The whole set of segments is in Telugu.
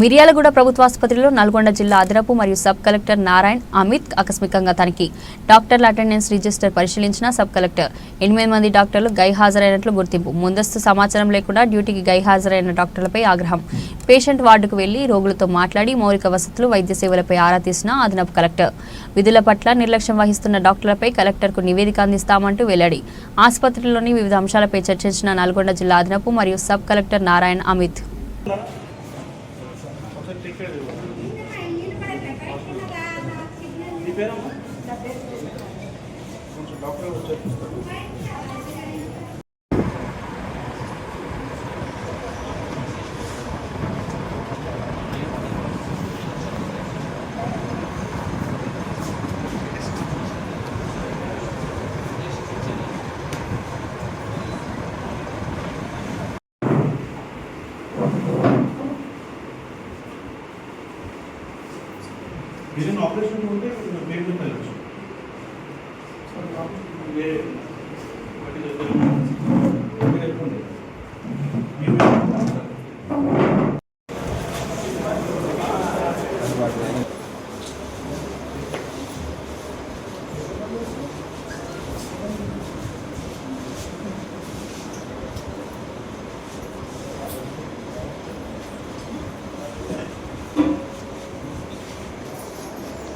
మిర్యాలగూడ ప్రభుత్వ ఆసుపత్రిలో నల్గొండ జిల్లా అదనపు మరియు సబ్ కలెక్టర్ నారాయణ్ అమిత్ ఆకస్మికంగా తనిఖీ. డాక్టర్ల అటెండెన్స్ రిజిస్టర్ పరిశీలించిన సబ్ కలెక్టర్. ఎనిమిది మంది డాక్టర్లు గైహాజరైనట్లు గుర్తింపు. ముందస్తు సమాచారం లేకుండా డ్యూటీకి గైహాజరైన డాక్టర్లపై ఆగ్రహం. పేషెంట్ వార్డుకు వెళ్ళి రోగులతో మాట్లాడి మౌలిక వసతులు వైద్య సేవలపై ఆరా తీసిన అదనపు కలెక్టర్. విధుల పట్ల నిర్లక్ష్యం వహిస్తున్న డాక్టర్లపై కలెక్టర్కు నివేదిక అందిస్తామంటూ వెల్లడి. ఆసుపత్రిలోని వివిధ అంశాలపై చర్చించిన నల్గొండ జిల్లా అదనపు మరియు సబ్ కలెక్టర్ నారాయణ్ అమిత్ ఒకసారి టికెట్ నీ పేరమ్మా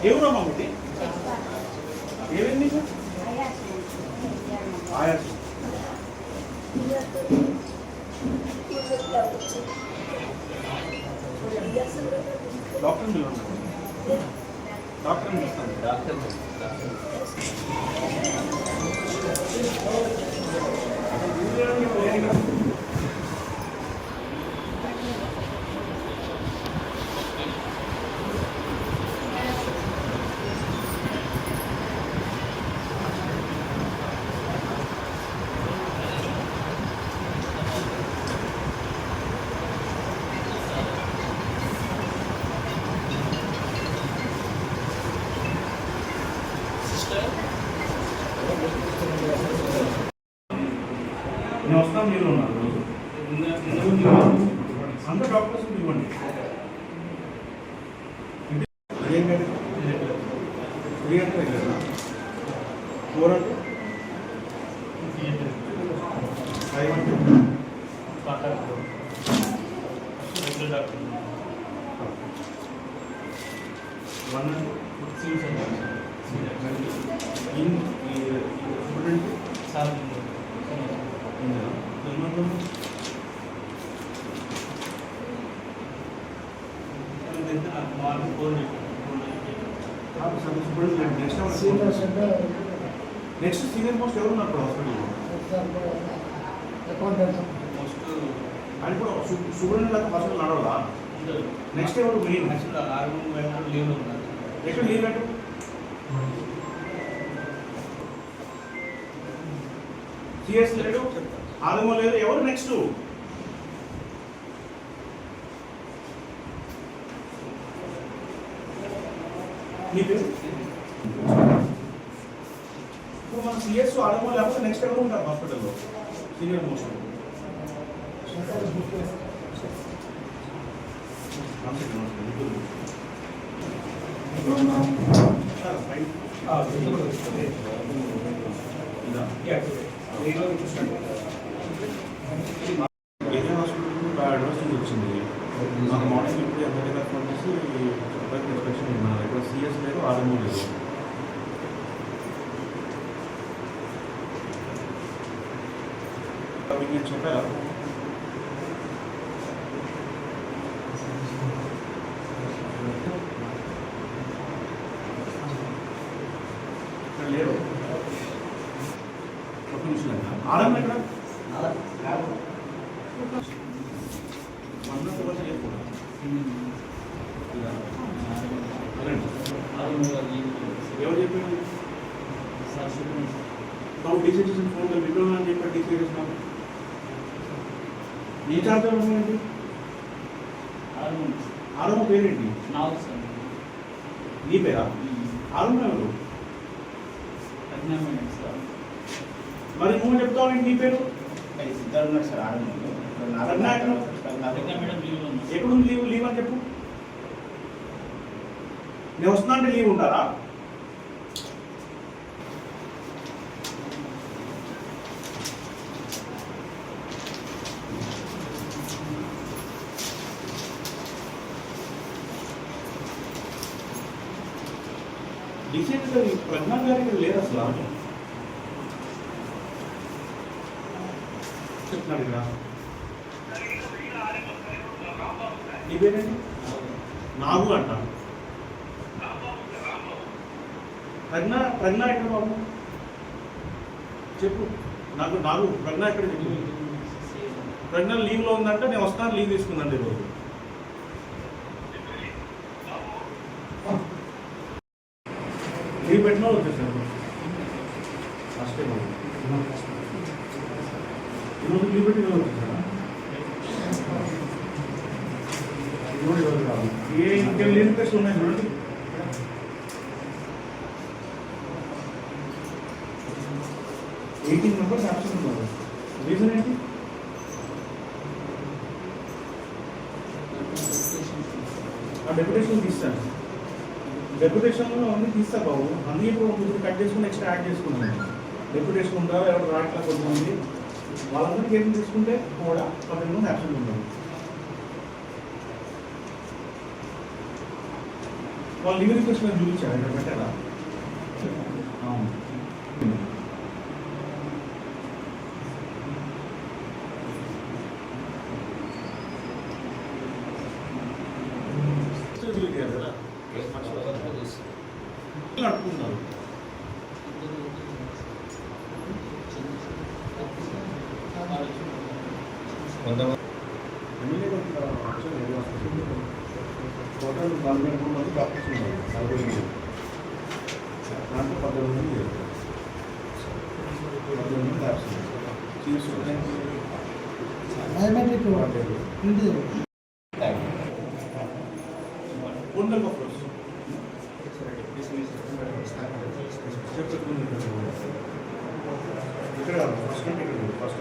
ఎవరమ్మా మీది? ఏమైంది నీకు ఆయాసం. డాక్టర్ పిలవండి. డాక్టర్ పిలుస్తాను. డాక్టర్ నేను వస్తాను మీరు ఉన్నారు రోజు అందరు డాక్టర్స్ ఇవ్వండి త్రీ ఫోర్ అంటే ఫైవ్ అంటే వన్ అంటే in student next senior most ఎవరు ఉన్నారు హాస్పిటల్లో అది కూడా స్టూడెంట్ లాగా హాస్పిటల్ నడవదా నెక్స్ట్ ఎవరు మెయిన్ ఎక్కడ లీవ్ పెట్టు సిఎస్ లేడు ఆదమో లేదు. ఎవరు నెక్స్ట్ నీ పేరు? ఇప్పుడు మన సిఎస్ ఆదమో లేకపోతే నెక్స్ట్ ఎవరు ఉంటారు హాస్పిటల్లో senior most area hospital advance వచ్చింది. మాకు మార్నింగ్ ఇప్పుడు ఎమ్మెల్యే గారు ఫోన్ చేసి చెప్పడానికి ఇన్స్పెక్షన్ ఉన్నారు ఇక్కడ సిఎస్ లేదు ఆర్ఎంఓ లేదు. మీకు నేను చెప్పారా ఇక్కడ లేరు ఒక నిమిషం ఆర్ఎం ఎక్కడ వంద రోజులు చెప్పు ఇలా. వెళ్ళండి. ఎవరు చెప్పారు? నువ్వు డీసీ చేసిన ఫోన్ విప్లవం అని చెప్పారు డీసీ చేసినావు నీ చార్జర్ ఏంటి? ఆరమ్మ పేరేంటి? నీ పేరా? ఆరమ్మ ఎవరు? మరి నువ్వు చెప్తావు నీ పేరు? ఇద్దరు ఉన్నారు సార్ మేడం లీవ్లో ఉంది. లీవ్? లీవ్ అని చెప్పు. నేను వస్తున్నా అంటే లీవ్ ఉంటారా డిసైడ్ ప్రజ్ఞా గారు ఇక్కడ లేరు అసలు చెప్తున్నాడు ఇక్కడ. నీ పేరేంటి? నాగు అంట. ప్రజ్ఞ ప్రజ్ఞ ఎక్కడ బాబు? చెప్పు. నాకు నాగు ప్రజ్ఞ ఎక్కడ చెప్పు. ప్రజ్ఞ లీవ్లో ఉందంటే నేను వస్తాను లీవ్ తీసుకుందండి ఈరోజు. లీవ్ పెట్టిన వాళ్ళు వచ్చేసారు ఫస్ట్ టైం ఈరోజు లీవ్ పెట్టి ఈరోజు వచ్చేసారా ఈరోజు ఈరోజు కాదు ఏ ఇంకేం లీవ్ రిక్వెస్ట్ ఉన్నాయి చూడండి ఎయిటీన్ మెంబర్స్ యాబ్సెంట్ ఉన్నారు రీజన్ ఏంటి? ఆ డెప్యుటేషన్ తీస్తాను. డెప్యుటేషన్లో అన్నీ తీస్తా బాబు. అన్నీ ఇప్పుడు ముగ్గురు కట్ చేసుకుని నెక్స్ట్ యాడ్ చేసుకున్నాను. డెప్యుటేషన్ ఉంటారు ఎవరు రాట్లా కొంతమంది? వాళ్ళందరికీ ఏం తీసుకుంటే కూడా పదిహేను మంది యాబ్సెంట్ ఉన్నారు వాళ్ళు లీవ్ రిక్వెస్ట్ మీద చూపించారు ఇక్కడ పెట్టారా అవును నడుపుతున్నారు టోటల్ నలభై మూడు మంది డాక్టర్స్ ఉన్నారు నలభై మూడు దాంట్లో పద్దెనిమిది మంది లేరు. పద్దెనిమిది మంది absent. చీఫ్స్ ఉన్నాయి. బయోమెట్రిక్ ఇంటి Bundle of flows. చెప్పండి. ఇక్కడ ఫస్ట్ ఇక్కడ ఫస్ట్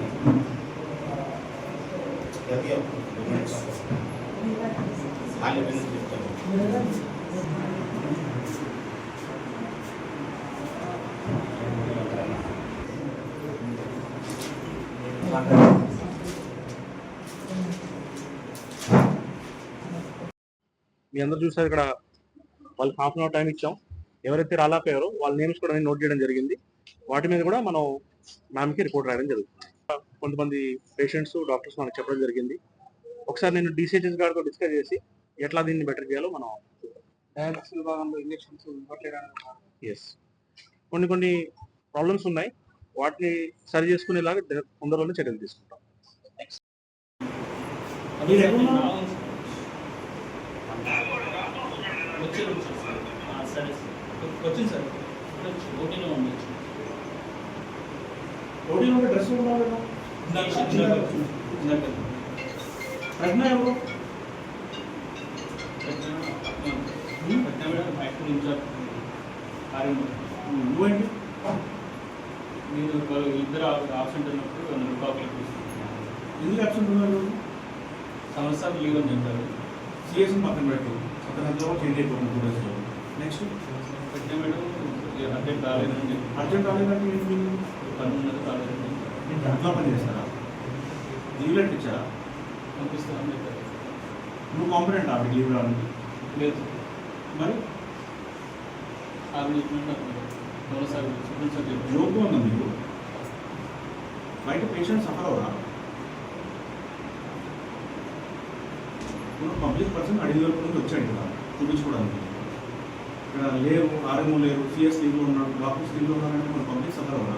మీ అందరూ చూసారు ఇక్కడ వాళ్ళకి హాఫ్ అన్ అవర్ టైం ఇచ్చాం. ఎవరైతే రాలేకపోయారో వాళ్ళ నేమ్స్ కూడా నేను నోట్ చేయడం జరిగింది. వాటి మీద కూడా మనం మ్యామ్కి రిపోర్ట్ రాయడం జరుగుతుంది. కొంతమంది పేషెంట్స్ డాక్టర్స్ మనకు చెప్పడం జరిగింది. ఒకసారి నేను డిసిహెచ్ఎస్ గారితో డిస్కస్ చేసి ఎట్లా దీన్ని బెటర్ చేయాలో మనం డయాలసిస్ విభాగంలో ఇంజెక్షన్స్ ఎస్ కొన్ని కొన్ని ప్రాబ్లమ్స్ ఉన్నాయి. వాటిని సరి చేసుకునేలాగా తొందరలోనే చర్యలు తీసుకుంటాం వచ్చింది సార్ ఓటీలో ఉండొచ్చు ఓటీలో డ్రెస్ కదా ప్రజ్ఞ ఎవరు ప్రజ్ఞ మేడం ఇన్ఛార్జ్ నువ్వేంటి మీరు వాళ్ళు ఇద్దరు ఆబ్సెంట్ ఉన్నప్పుడు నన్ను కాపీలు తీసుకున్నాను ఎందుకు అబ్సెంట్ ఉన్నారు? సంవత్సరాలు లీవ్ అని చెప్పారు. సిఎస్ పక్కన పెట్టు. అతను ఎంతో చేంజ్ అయిపోతుంది టూ డేస్లో నెక్స్ట్ ప్రజ్ఞ మేడం రాలేదని చెప్పి అర్జెంట్ రాలేదంటే ఏంటి? పని ఉన్నది రాలేదని మీరు దాంట్లో పని చేస్తారా? లీవ్ లెటర్ ఇచ్చారా? పంపిస్తామని చెప్పారు. నువ్వు కాంపిడెంట్ ఆవిడ లీవ్ రావడానికి? లేదు. మరి? ఆవిడ చెప్పినట్టు సార్ ఉందా. మీకు బయట పేషెంట్ సఫర్ అవరా ఇప్పుడు పబ్లిక్ పర్సన్ అడిగి వరకు నుంచి వచ్చాడు ఇక్కడ చూపించుకోవడానికి. ఇక్కడ లేవు ఆర్ఎంఓ లేరు సిఎస్ లీవ్లో ఉన్నాడు డాక్టర్స్ లీవ్లో ఉన్నారంటే మన పబ్లిక్ సఫర్ అవరా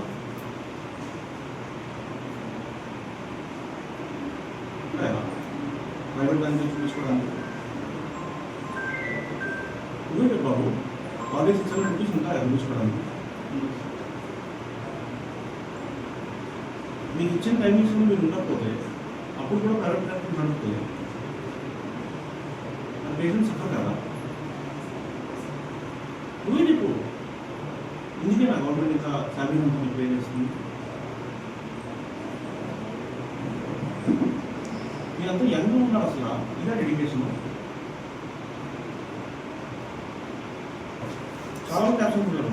ప్రైవేట్ దానికి చూపించుకోవడానికి. బాబు కాలేజ్ సిక్స్ హండ్రెడ్ ఉంటాయి చూపించుకోవడానికి. మీకు ఇచ్చిన టైమింగ్స్ మీరు ఉండకపోతే అప్పుడు కూడా ప్రైవేట్ డాక్టర్ నడుపుతుంది పేషెంట్ సఫర్ కదా. నువ్వే చెప్పు? ఇందుకే నా గవర్నమెంట్ ఇంకా శాలరీ ఉంటుంది పే చేస్తుంది? మీరంతా యంగ్ ఉన్నారు అసలు. ఇలా డెడికేషన్ చాలా మంది absent ఉన్నారు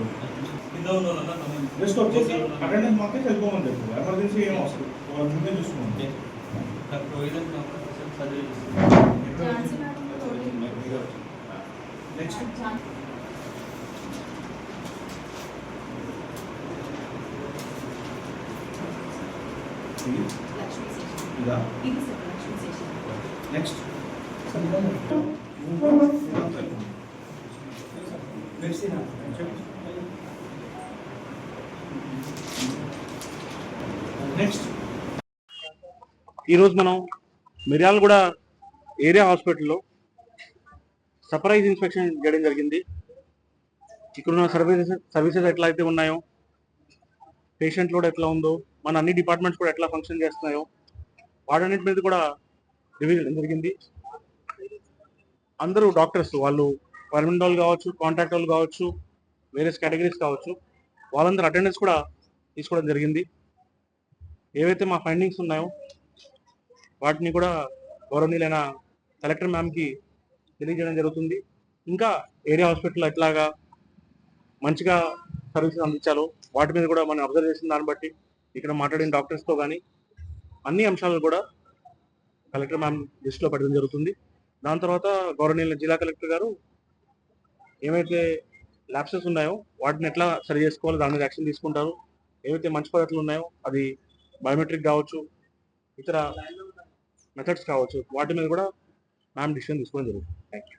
కింద ఉన్న వాళ్ళంతా గమనించండి. జస్ట్ వచ్చేసి అటెండెన్స్ మాత్రం వెళ్ళిపోమని చెప్పు. ఎమర్జెన్సీ ఏం అవసరం. వాళ్ళు ముందే చూసుకోండి నెక్స్ట్ ఇదా? నెక్స్ట్ నెక్స్ట్ నెక్స్ట్ ఈరోజు మనం మిర్యాలగూడ ఏరియా హాస్పిటల్లో సర్ప్రైజ్ ఇన్స్పెక్షన్ చేయడం జరిగింది. ఇక్కడున్న సర్వీసెస్ సర్వీసెస్ ఎట్లా అయితే ఉన్నాయో పేషెంట్ లోడ్ ఎట్లా ఉందో మన అన్ని డిపార్ట్మెంట్స్ కూడా ఎట్లా ఫంక్షన్ చేస్తున్నాయో వాటన్నిటి మీద కూడా రివ్యూ చేయడం జరిగింది. అందరూ డాక్టర్స్ వాళ్ళు పర్మనెంట్ వాళ్ళు కావచ్చు కాంట్రాక్ట్ వాళ్ళు కావచ్చు వేరే కేటగిరీస్ కావచ్చు వాళ్ళందరూ అటెండెన్స్ కూడా తీసుకోవడం జరిగింది. ఏవైతే మా ఫైండింగ్స్ ఉన్నాయో వాటిని కూడా గౌరవనీయులైన కలెక్టర్ మ్యామ్కి తెలియజేయడం జరుగుతుంది. ఇంకా ఏరియా హాస్పిటల్ ఎట్లాగా మంచిగా సర్వీసెస్ అందించాలో వాటి మీద కూడా మనం అబ్జర్వ్ చేసిన దాన్ని బట్టి ఇక్కడ మాట్లాడిన డాక్టర్స్తో కానీ అన్ని అంశాలు కూడా కలెక్టర్ మ్యామ్ లిస్ట్లో పెట్టడం జరుగుతుంది. దాని తర్వాత గౌరవనీయుల జిల్లా కలెక్టర్ గారు ఏమైతే ల్యాబ్సెస్ ఉన్నాయో వాటిని ఎట్లా సరి చేసుకోవాలో దాని మీద యాక్షన్ తీసుకుంటారు. ఏవైతే మంచి పద్ధతులు ఉన్నాయో అది బయోమెట్రిక్ కావచ్చు ఇతర మెథడ్స్ కావచ్చు వాటి మీద కూడా మ్యామ్ డిసిషన్ తీసుకోవడం జరుగుతుంది. Thank you